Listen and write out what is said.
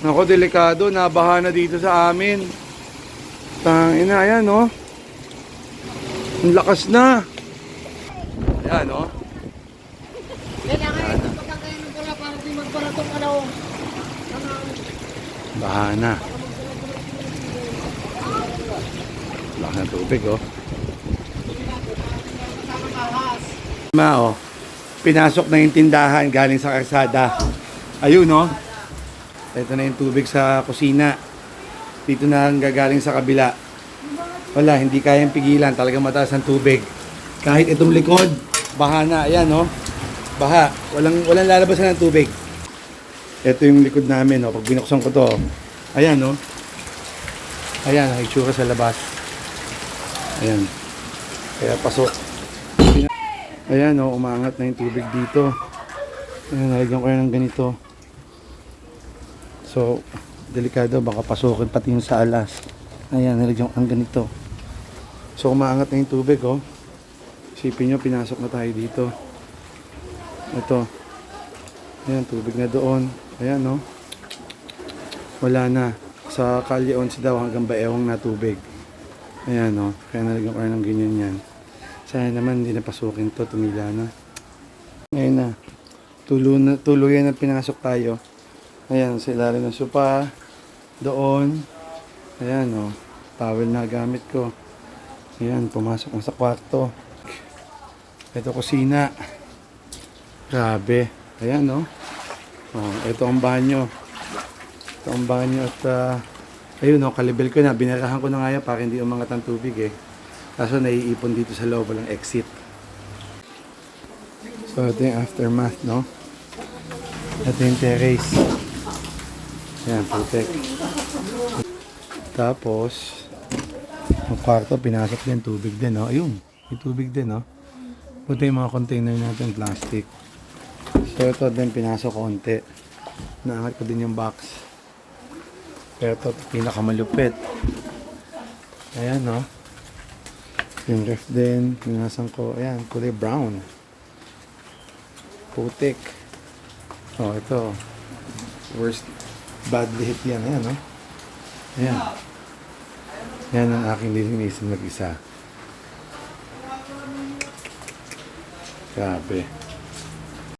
Nako, delikado. Nabaha na dito sa amin. Tangina, ayan, no? Ang lakas na. Ayan, no? Kailangan ito pagkakain ng pala para di magparatong ano. Baha na. Laki ng tubig, oh. Ma, oh. Pinasok na yung tindahan galing sa kalsada. Ayun, no? Ito na yung tubig sa kusina. Dito na ang gagaling sa kabila. Wala, hindi kayang pigilan. Talagang mataas ang tubig. Kahit itong likod, baha na. Ayan, no? Baha. Walang, walang lalabasan ng tubig. Ito yung likod namin, no? Pag binuksan ko to, ayan, no? Ayan, ang itsura sa labas. Ayan. Kaya pasok. Ayan, no? Umangat na yung tubig dito. Ayan, nalagyan ko yan ng ganito. So, delikado, baka pasukin pati yung sa alas. Ayan, nalagyan ko ng ganito. So, umaangat na yung tubig, oh. Isipin nyo, pinasok na tayo dito. Ito. Ayan, tubig na doon. Ayan, no? Wala na. Sa Kalye 11 daw hanggang Baewang na tubig. Ayan, no? Kaya nalagyan ko ng ganyan yan. Sana naman hindi napasukin to, tumila na. Ngayon na. Tulo na tuluyan na pinasok tayo. Ayan, sa ilalim ng sopa. Doon. Ayan, no? Towel na gamit ko. Ayan, pumasok na sa kwarto. Ito kusina. Grabe. Ayan, no? Oh, ito ang banyo. Ito ang banyo at ah, ayun, no, kalibel ko na. Binarahan ko na nga yan para hindi umangat ang tubig eh. Kaso naiipon dito sa loob, walang exit. So, ito yung aftermath, no? Ito yung terrace. Ayan, putek. Tapos, ang kwarto, pinasok din tubig din, no? Ayun, may tubig din, no? Puti yung mga container natin, plastic. So ito din pinasok konti. Naangat ko din yung box. Pero ito pinakamalupit. Ayan no. Yung ref din, pinasan ko. Ayan, kulay brown. Putik. Oh, ito. Worst badly hit yan. Ayan no. Ayan. Yan ang aking lilinisin mag-isa. Grabe.